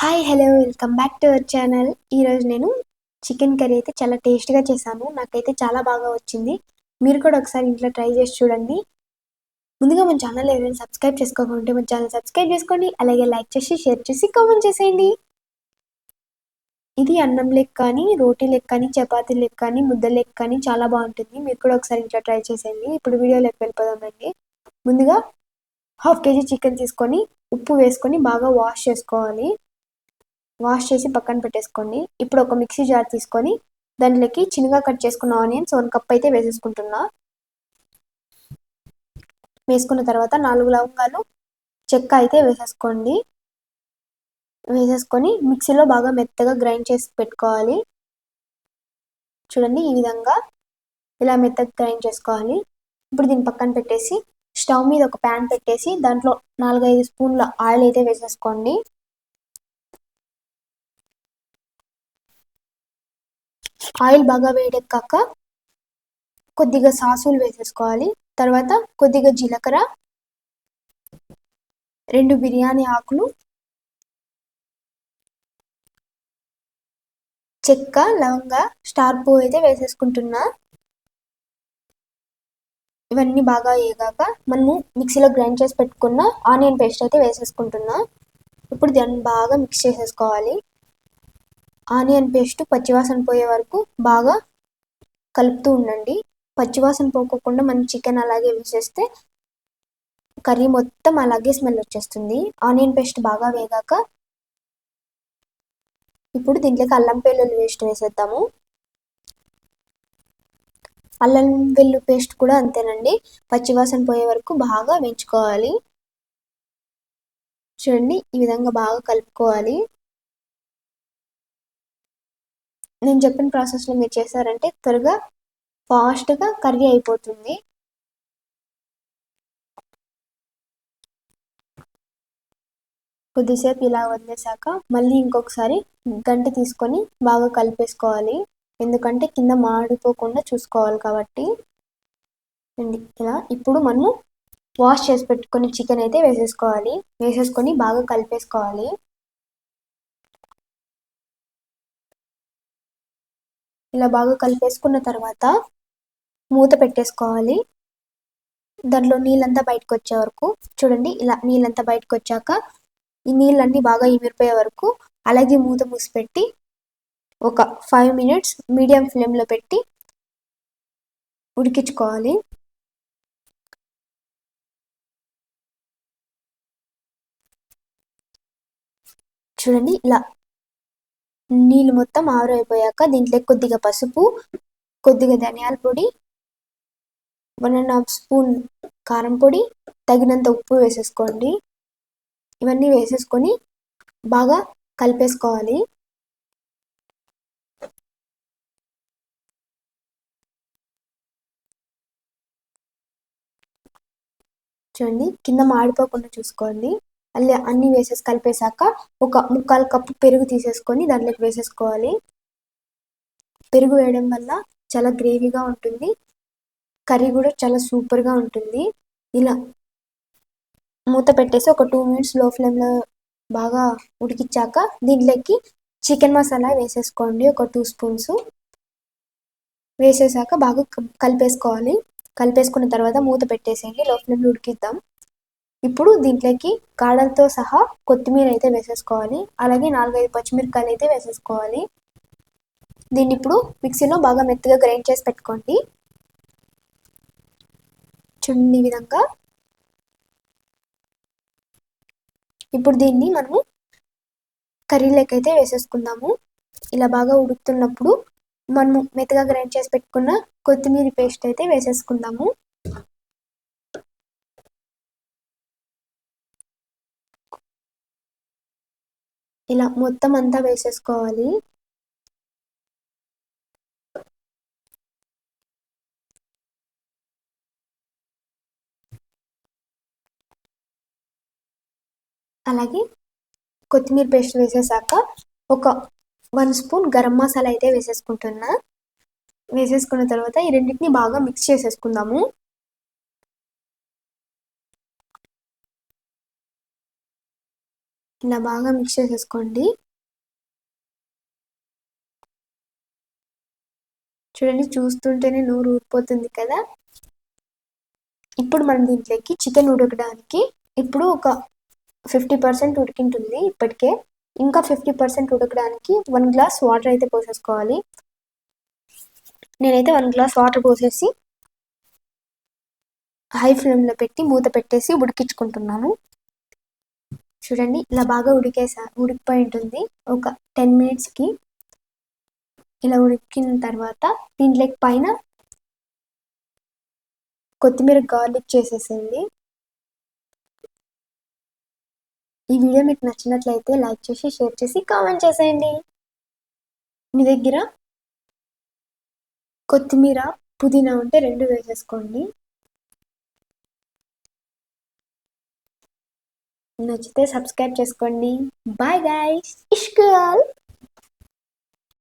Hi hello welcome back to our channel ఈరోజు నేను chicken curry అయితే చాలా టేస్ట్గా చేశాను. నాకైతే చాలా బాగా వచ్చింది. మీరు కూడా ఒకసారి ఇంట్లో ట్రై చేసి చూడండి. ముందుగా మన ఛానల్ ఎవరైనా సబ్స్క్రైబ్ చేసుకోకుంటే మన ఛానల్ సబ్స్క్రైబ్ చేసుకోండి. అలాగే లైక్ చేసి షేర్ చేసి కామెంట్ చేసేయండి. ఇది అన్నం లెక్క కానీ రోటీ లెక్క కానీ చపాతీ లెక్క కానీ ముద్ద లెక్క కానీ చాలా బాగుంటుంది. మీరు కూడా ఒకసారి ఇంట్లో ట్రై చేసేయండి. ఇప్పుడు వీడియోలోకి వెళ్ళిపోదామండి ముందుగా హాఫ్ కేజీ చికెన్ తీసుకొని ఉప్పు వేసుకొని బాగా వాష్ చేసుకోవాలి. వాష్ చేసి పక్కన పెట్టేసుకోండి. ఇప్పుడు ఒక మిక్సీ జార్ తీసుకొని దాంట్లోకి చిన్నగా కట్ చేసుకున్న ఆనియన్స్ వన్ కప్ అయితే వేసేసుకుంటున్నా. వేసుకున్న తర్వాత నాలుగు లవంగాలు చెక్క అయితే వేసేసుకోండి. వేసేసుకొని మిక్సీలో బాగా మెత్తగా గ్రైండ్ చేసి పెట్టుకోవాలి. చూడండి ఈ విధంగా ఇలా మెత్తగా గ్రైండ్ చేసుకోవాలి. ఇప్పుడు దీన్ని పక్కన పెట్టేసి స్టవ్ మీద ఒక ప్యాన్ పెట్టేసి దాంట్లో నాలుగైదు స్పూన్ల ఆయిల్ అయితే వేసేసుకోండి. ఆయిల్ బాగా వేడెక్కాక కొద్దిగా సాసులు వేసేసుకోవాలి. తర్వాత కొద్దిగా జీలకర్ర రెండు బిర్యానీ ఆకులు చెక్క లవంగ స్టార్ పువ్వు అయితే వేసేసుకుంటున్నా. ఇవన్నీ బాగా వేగాక మనము మిక్సీలో గ్రైండ్ చేసి పెట్టుకున్న ఆనియన్ పేస్ట్ అయితే వేసేసుకుంటున్నా. ఇప్పుడు దాన్ని బాగా మిక్స్ చేసేసుకోవాలి. ఆనియన్ పేస్ట్ పచ్చివాసన పోయే వరకు బాగా కలుపుతూ ఉండండి. పచ్చివాసన పోకోకుండా మనం చికెన్ అలాగే వేసేస్తే కర్రీ మొత్తం అలాగే స్మెల్ వచ్చేస్తుంది. ఆనియన్ పేస్ట్ బాగా వేగాక ఇప్పుడు దీంట్లోకి అల్లం వెల్లుల్లి పేస్ట్ వేసేద్దాము. అల్లం వెల్లు పేస్ట్ కూడా అంతేనండి. పచ్చివాసన పోయే వరకు బాగా వేయించుకోవాలి. చూడండి ఈ విధంగా బాగా కలుపుకోవాలి. నేను చెప్పిన ప్రాసెస్లో మీరు చేశారంటే త్వరగా ఫాస్ట్గా కర్రీ అయిపోతుంది. కొద్దిసేపు ఇలా వదిలేసాక మళ్ళీ ఇంకొకసారి గంట తీసుకొని బాగా కలిపేసుకోవాలి. ఎందుకంటే కింద మాడిపోకుండా చూసుకోవాలి కాబట్టి. ఇలా ఇప్పుడు మనము వాష్ చేసి పెట్టుకొని చికెన్ అయితే వేసేసుకోవాలి. వేసేసుకొని బాగా కలిపేసుకోవాలి. ఇలా బాగా కలిపేసుకున్న తర్వాత మూత పెట్టేసుకోవాలి. దాంట్లో నీళ్ళంతా బయటకు వచ్చే వరకు చూడండి ఇలా నీళ్ళంతా బయటకు వచ్చాక ఈ నీళ్ళన్నీ బాగా ఇమిరిపోయే వరకు అలాగే మూత మూసిపెట్టి ఒక ఫైవ్ మినిట్స్ మీడియం ఫ్లేమ్లో పెట్టి ఉడికించుకోవాలి. చూడండి ఇలా నీళ్ళు మొత్తం ఆవిరైపోయాక దీంట్లో కొద్దిగా పసుపు కొద్దిగా ధనియాల పొడి వన్ అండ్ హాఫ్ స్పూన్ కారం పొడి తగినంత ఉప్పు వేసేసుకోండి. ఇవన్నీ వేసేసుకొని బాగా కలిపేసుకోవాలి. చూడండి కింద మాడిపోకుండా చూసుకోండి. అల్లి అన్ని వేసేసి కలిపేశాక ఒక ముక్కాలు కప్పు పెరుగు తీసేసుకొని దాంట్లోకి వేసేసుకోవాలి. పెరుగు వేయడం వల్ల చాలా గ్రేవీగా ఉంటుంది. కర్రీ కూడా చాలా సూపర్గా ఉంటుంది. ఇలా మూత పెట్టేసి ఒక టూ మినిట్స్లో ఫ్లేమ్లో బాగా ఉడికిచ్చాక దీంట్లోకి చికెన్ మసాలా వేసేసుకోండి. ఒక టూ స్పూన్స్ వేసేసాక బాగా కలిపేసుకోవాలి. కలిపేసుకున్న తర్వాత మూత పెట్టేసేయండి. లో ఫ్లేమ్లో ఉడికిద్దాం. ఇప్పుడు దీంట్లోకి కాడలతో సహా కొత్తిమీర అయితే వేసేసుకోవాలి. అలాగే నాలుగైదు పచ్చిమిరపకాయలు అయితే వేసేసుకోవాలి. దీన్ని ఇప్పుడు మిక్సీలో బాగా మెత్తగా గ్రైండ్ చేసి పెట్టుకోండి. చూడండి విధంగా. ఇప్పుడు దీన్ని మనము కర్రీలోకైతే అయితే వేసేసుకుందాము. ఇలా బాగా ఉడుకుతున్నప్పుడు మనము మెత్తగా గ్రైండ్ చేసి పెట్టుకున్న కొత్తిమీర పేస్ట్ అయితే వేసేసుకుందాము. ఇలా మొత్తం అంతా వేసేసుకోవాలి. అలాగే కొత్తిమీర పేస్ట్ వేసేసాక ఒక వన్ స్పూన్ గరం మసాలా అయితే వేసేసుకుంటున్నా. వేసేసుకున్న తర్వాత ఈ రెండింటిని బాగా మిక్స్ చేసేసుకుందాము. ఇలా బాగా మిక్స్ చేసేసుకోండి. చూడండి చూస్తుంటేనే నోరు ఊరిపోతుంది కదా. ఇప్పుడు మనం దీంట్లోకి చికెన్ ఉడకడానికి ఇప్పుడు ఒక ఫిఫ్టీ పర్సెంట్ ఉడికింటుంది ఇప్పటికే. ఇంకా ఫిఫ్టీ పర్సెంట్ ఉడకడానికి వన్ గ్లాస్ వాటర్ అయితే పోసేసుకోవాలి. నేనైతే వన్ గ్లాస్ వాటర్ పోసేసి హై ఫ్లేమ్లో పెట్టి మూత పెట్టేసి ఉడికించుకుంటున్నాను. చూడండి ఇలా బాగా ఉడికేసా ఉడికిపోయి ఉంటుంది. ఒక టెన్ మినిట్స్కి ఇలా ఉడికిన తర్వాత దీంట్లోకి పైన కొత్తిమీర గార్లిక్ చేసేసింది ఈ వీడియో మీకు నచ్చినట్లయితే లైక్ చేసి షేర్ చేసి కామెంట్ చేసేయండి. మీ దగ్గర కొత్తిమీర పుదీనా ఉంటే రెండు వేసేసుకోండి. నచ్చితే సబ్స్క్రైబ్ చేసుకోండి. Bye guys. ఇష్కల్.